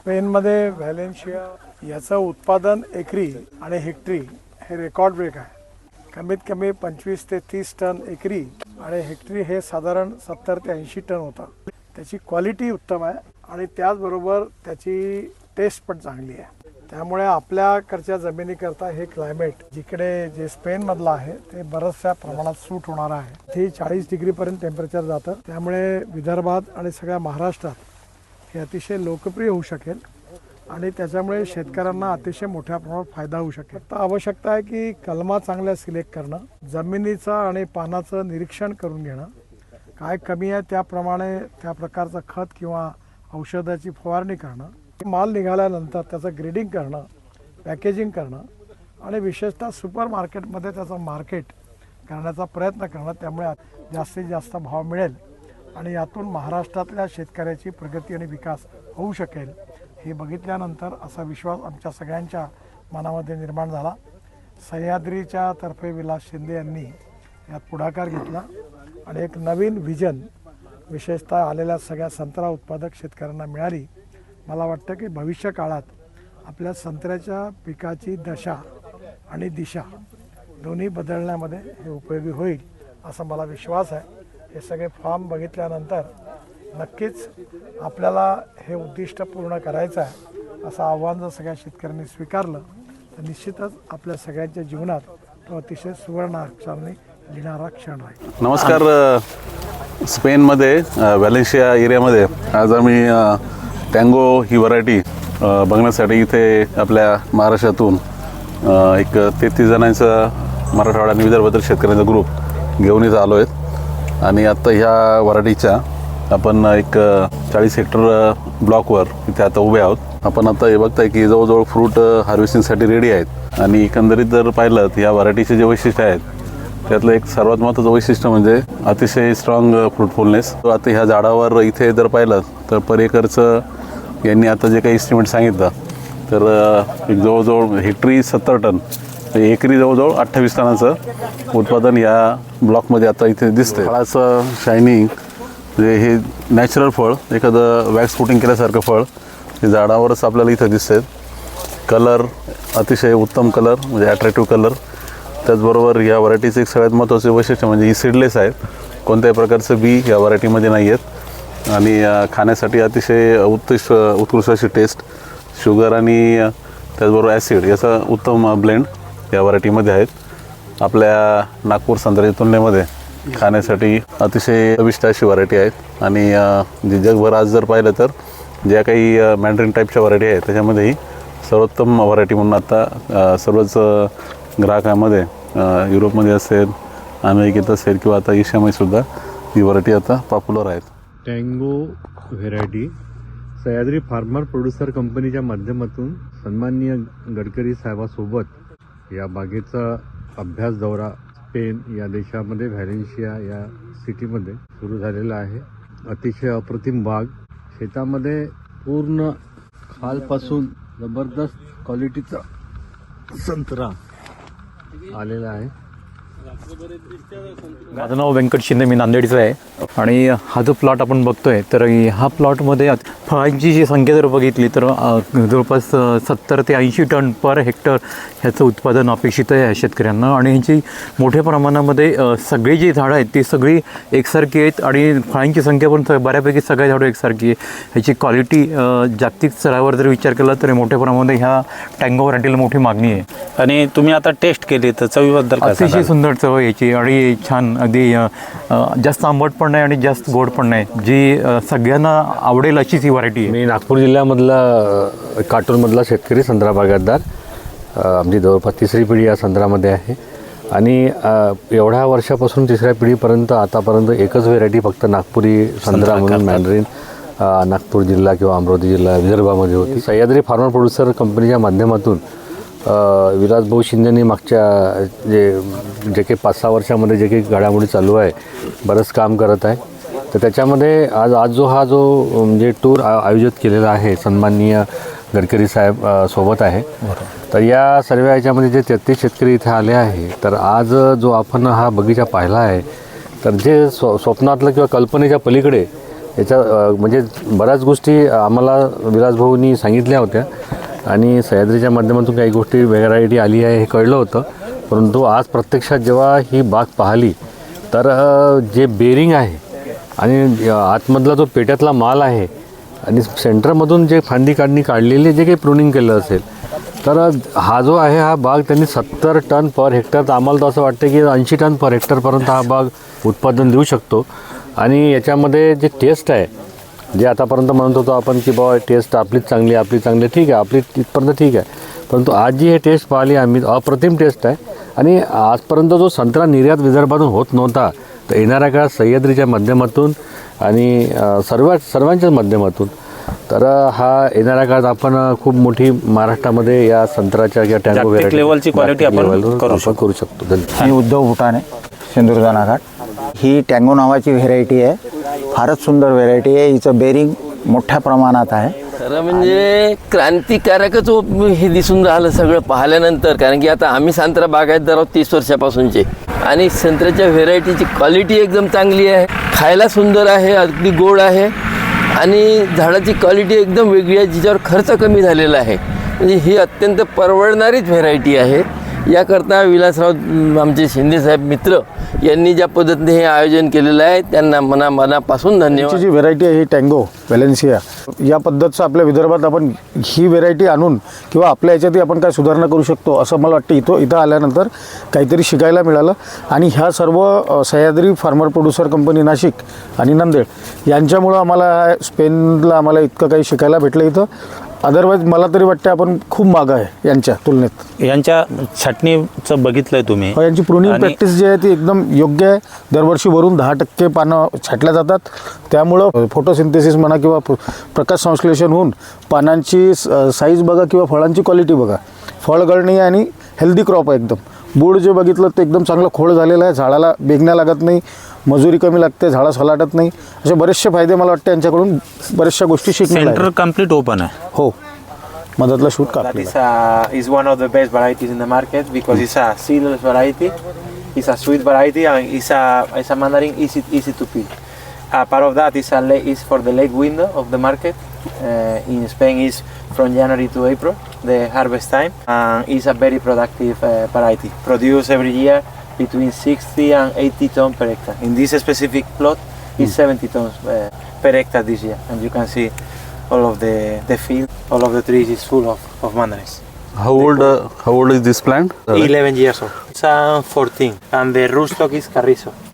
स्पेनमध्ये व्हॅलेन्शिया याचं उत्पादन एकरी आणि हेक्टरी हे रेकॉर्ड ब्रेक आहे. कमीत कमी पंचवीस ते तीस टन एकरी आणि हेक्टरी हे साधारण सत्तर ते ऐंशी टन होतं. त्याची क्वालिटी उत्तम आहे आणि त्याचबरोबर त्याची टेस्ट पण चांगली आहे. त्यामुळे आपल्याकडच्या जमिनीकरता हे क्लायमेट जिकडे जे स्पेनमधलं आहे ते बऱ्याचशा प्रमाणात सूट होणार आहे. ते चाळीस डिग्रीपर्यंत टेम्परेचर जातं. त्यामुळे विदर्भात आणि सगळ्या महाराष्ट्रात हे अतिशय लोकप्रिय होऊ शकेल आणि त्याच्यामुळे शेतकऱ्यांना अतिशय मोठ्या प्रमाणात फायदा होऊ शकेल. तर आवश्यकता आहे की कलमा चांगल्या सिलेक्ट करणं जमिनीचं आणि पानाचं निरीक्षण करून घेणं. काय कमी आहे त्याप्रमाणे त्या प्रकारचं खत किंवा औषधाची फवारणी करणं. माल निघाल्यानंतर त्याचं ग्रेडिंग करणं पॅकेजिंग करणं आणि विशेषतः सुपर मार्केटमध्ये त्याचं मार्केट करण्याचा प्रयत्न करणं त्यामुळे जास्तीत जास्त भाव मिळेल. आणि यातून महाराष्ट्रातल्या शेतकऱ्याची प्रगती आणि विकास होऊ शकेल हे बघितल्यानंतर असा विश्वास आमच्या सगळ्यांच्या मनामध्ये निर्माण झाला. सह्याद्रीच्या तर्फे विलास शिंदे यांनी यात पुढाकार घेतला आणि एक नवीन व्हिजन विशेषतः आलेल्या सगळ्या संत्रा उत्पादक शेतकऱ्यांना मिळाली. मला वाटतं की भविष्य काळात आपल्या संत्र्याच्या पिकाची दशा आणि दिशा दोन्ही बदलण्यामध्ये हे उपयोगी होईल असा मला विश्वास आहे. हे सगळे फॉर्म बघितल्यानंतर नक्कीच आपल्याला हे उद्दिष्ट पूर्ण करायचं आहे असं आव्हान जर सगळ्या शेतकऱ्यांनी स्वीकारलं तर निश्चितच आपल्या सगळ्यांच्या जीवनात तो अतिशय सुवर्ण अक्षरांनी लिहिणारा क्षण राहील. नमस्कार स्पेनमध्ये व्हॅलेन्शिया एरियामध्ये आज आम्ही टँगो ही व्हरायटी बघण्यासाठी इथे आपल्या महाराष्ट्रातून एक तेहतीस जणांचा मराठवाडा आणि विदर्भातील शेतकऱ्यांचा ग्रुप घेऊन इथं आलो आहेत. आणि आत्ता ह्या वराडीच्या आपण एक चाळीस हेक्टर ब्लॉकवर इथे आता उभे आहोत. आपण आता हे बघताय की जवळजवळ फ्रूट हार्वेस्टिंगसाठी रेडी आहेत. आणि एकंदरीत जर पाहिलं तर ह्या व्हरायटीचे जे वैशिष्ट्य आहेत त्यातलं एक सर्वात महत्त्वाचं वैशिष्ट्य म्हणजे अतिशय स्ट्रॉंग फ्रुटफुलनेस आता ह्या झाडावर इथे जर पाहिलं तर परेकरचं यांनी आता जे काही इस्टिमेट सांगितलं तर एक जवळजवळ हेक्टरी सत्तर टन एकरी जवळजवळ अठ्ठावीस टनाचं उत्पादन या ब्लॉकमध्ये आता इथे दिसतं फळाचं शायनिंग म्हणजे हे नॅचरल फळ एखादं वॅक्स कोटिंग केल्यासारखं फळ हे झाडावरच आपल्याला इथं दिसतंय. कलर अतिशय उत्तम कलर म्हणजे ॲट्रॅक्टिव्ह कलर त्याचबरोबर या व्हरायटीचं एक सगळ्यात महत्त्वाचे वैशिष्ट्य म्हणजे ही सीडलेस आहेत. कोणत्याही प्रकारचं बी या व्हरायटीमध्ये नाही आहेत आणि खाण्यासाठी अतिशय उत्कृष्ट उत्कृष्ट अशी टेस्ट शुगर आणि त्याचबरोबर ॲसिड याचा उत्तम ब्लेंड या व्हरायटीमध्ये आहेत. आपल्या नागपूर संत्र्याच्या तुलनेमध्ये खाण्यासाठी अतिशय चविष्ट अशी व्हरायटी आहेत. आणि जे जगभर आज जर पाहिलं तर ज्या काही मॅन्ड्रिन टाईपच्या व्हरायटी आहेत त्याच्यामध्येही सर्वोत्तम व्हरायटी म्हणून आता सर्वच ग्राहकामध्ये युरोपमध्ये असेल अमेरिकेत असेल किंवा आता एशियामध्ये सुद्धा ही व्हरायटी आता पॉप्युलर आहेत. Tango variety Sahyadri farmer producer कंपनीच्या माध्यमातून सन्माननीय गडकरी साहेबासोबत या बागेचा अभ्यास दौरा स्पेन या देशामध्ये व्हॅलेन्शिया या सिटीमध्ये सुरू झालेला आहे. अतिशय अप्रतिम बाग. शेतामध्ये पूर्ण खालपासून जबरदस्त क्वालिटीचा संत्रा आलेला आहे. माझं नाव व्यंकट शिंदे मी नांदेडचा आहे. आणि हा जो प्लॉट आपण बघतोय तर ह्या प्लॉटमध्ये फळांची जी संख्या जर बघितली तर जवळपास सत्तर ते ऐंशी टन पर हेक्टर ह्याचं उत्पादन अपेक्षित आहे शेतकऱ्यांना. आणि ह्याची मोठ्या प्रमाणामध्ये सगळी जी झाडं आहेत ती सगळी एकसारखी आहेत आणि फळांची संख्या पण बऱ्यापैकी सगळ्या झाडं एकसारखी आहे. ह्याची क्वालिटी जागतिक स्तरावर जर विचार केला तर मोठ्या प्रमाणामध्ये ह्या टँगो व्हरायटीला मोठी मागणी आहे. आणि तुम्ही आता टेस्ट केली तर चवीबद्दल अतिशय? सुंदर चव याची आणि छान अगदी जास्त आंबट पण नाही आणि जास्त गोड पण नाही. जी सगळ्यांना आवडेल अशीच ही व्हरायटी आहे. मी नागपूर जिल्ह्यामधला अ, काटोलमधला शेतकरी संत्रा बागायतदार आमची जवळपास तिसरी पिढी या संत्र्यामध्ये आहे. आणि एवढ्या वर्षापासून तिसऱ्या पिढीपर्यंत आतापर्यंत एकच व्हेरायटी फक्त नागपुरी संत्रा म्हणून मॅन्ड्रीन अ, नागपूर जिल्हा किंवा अमरावती जिल्हा विदर्भामध्ये होती. सह्याद्री फार्मर प्रोड्युसर कंपनीच्या माध्यमातून अ, विलासभाऊ शिंदेनी मागच्या जे जे काही पाच सहा वर्षामध्ये जे काही घडामोडी चालू आहे बरंच काम करत आहे. तर त्याच्यामध्ये आज आज जो हा जो म्हणजे टूर आयोजित केलेला आहे सन्माननीय गडकरी साहेब सोबत आहे. तर या सर्व याच्यामध्ये जे तेहतीस शेतकरी इथे आले आहे तर आज जो आपण हा बगीचा पाहिला आहे तर जे स्व स्वप्नातलं किंवा कल्पनेच्या पलीकडे याच्या म्हणजे बऱ्याच गोष्टी आम्हाला विलासभाऊनी सांगितल्या होत्या. आणि सह्याद्रीच्या माध्यमातून काही गोष्टी व्हेरायटी आली आहे हे कळलं होतं. परंतु आज प्रत्यक्षात जेव्हा ही बाग पाहिली तर जे बेरिंग आहे आणि आतमधला जो पेट्यातला माल आहे आणि सेंटरमधून जे फांदी काढणी काढलेली जे काही प्रुनिंग केलं असेल तर हा जो आहे हा बाग त्यांनी सत्तर टन पर हेक्टर तर आम्हाला तर असं वाटतं की ऐंशी टन पर हेक्टरपर्यंत हा बाग उत्पादन देऊ शकतो. आणि याच्यामध्ये जे टेस्ट आहे जे आतापर्यंत म्हणत होतो आपण की बाबा टेस्ट आपलीच चांगली आहे, आपली चांगली. ठीक आहे आपली तिथपर्यंत ठीक आहे. परंतु आज जी हे टेस्ट पाहिली आम्ही अप्रतिम टेस्ट आहे. आणि आजपर्यंत जो संत्रा निर्यात विदर्भातून होत नव्हता तर येणाऱ्या काळात सह्याद्रीच्या माध्यमातून आणि सर्व सर्वांच्याच माध्यमातून तर हा येणाऱ्या काळात आपण खूप मोठी महाराष्ट्रामध्ये या संत्र्याच्या किंवा टँगो variety- लेवलची जागतिक आपण करू शकतो. धन्यवाद. मी उद्धव भुटाणे सिंधुदुर्ग नाघाट ही टँगो नावाची व्हेरायटी आहे. फारच सुंदर व्हेरायटी आहे. हिचं बेरिंग मोठ्या प्रमाणात आहे. खरं म्हणजे क्रांतिकारकच हो, हे दिसून राहिलं सगळं पाहिल्यानंतर. कारण की आता आम्ही संत्रा बागायतदार आहोत तीस वर्षापासूनचे. आणि संत्र्याच्या व्हेरायटीची क्वालिटी एकदम चांगली आहे. खायला सुंदर आहे अगदी गोड आहे. आणि झाडाची क्वालिटी एकदम वेगळी आहे जिच्यावर खर्च कमी झालेला आहे. म्हणजे ही अत्यंत परवडणारीच व्हेरायटी आहे. याकरता विलासराव आमचे शिंदेसाहेब मित्र यांनी ज्या पद्धतीने हे आयोजन केलेलं आहे त्यांना मना मनापासून धन्यवाद. जी व्हेरायटी आहे ही टँगो व्हॅलेन्सिया या पद्धतचं आपल्या विदर्भात आपण ही व्हेरायटी आणून किंवा आपल्या याच्यातही आपण काय सुधारणा करू शकतो असं मला वाटतं. इथं इथं आल्यानंतर काहीतरी शिकायला मिळालं. आणि ह्या सर्व अ, Sahyadri farmer producer company Nashik आणि नांदेड यांच्यामुळं आम्हाला स्पेनला आम्हाला इतकं काही शिकायला भेटलं इथं. अदरवाईज मला तरी वाटतं आपण खूप मागं आहे यांच्या तुलनेत. यांच्या छाटणीचं बघितलंय तुम्ही. हो, यांची प्रुनिंग आणि- प्रॅक्टिस जी आहे ती एकदम योग्य आहे. दरवर्षी वरून दहा टक्के पानं छाटल्या जातात. त्यामुळं फोटोसिंथेसिस म्हणा किंवा प्रकाश संश्लेषण होऊन पानांची साईज बघा किंवा फळांची क्वालिटी बघा. फळ गळणी आणि हेल्दी क्रॉप आहे एकदम. बूड जे बघितलं ते एकदम चांगलं खोड झालेलं आहे झाडाला बेगण्या लागत नाही मजुरी कमी लागते झाडं सलाटत नाही असे बरेचसे फायदे मला वाटते यांच्याकडून बऱ्याचशा गोष्टी सेंटर. कंप्लीट ओपन आहे हो मधातला शूट That कापलेला is, uh, is one of the best varieties in the market because it's a seedless variety. It's a sweet variety and it's a, it's a mandarin easy, easy to peel. Uh, part of that is, a la- is for the late window of the market. Uh, in Spain is from January to April, the harvest time. And it's a very productive uh, variety. Produced every year between 60 and 80 tons per hectare. In this specific plot, it's 70 tons uh, per hectare this year. And you can see all of the, the field, all of the trees is full of, of mandarins. How old, uh, how old is this plant? 11 years old. It's uh, 14 and the rootstock is carrizo.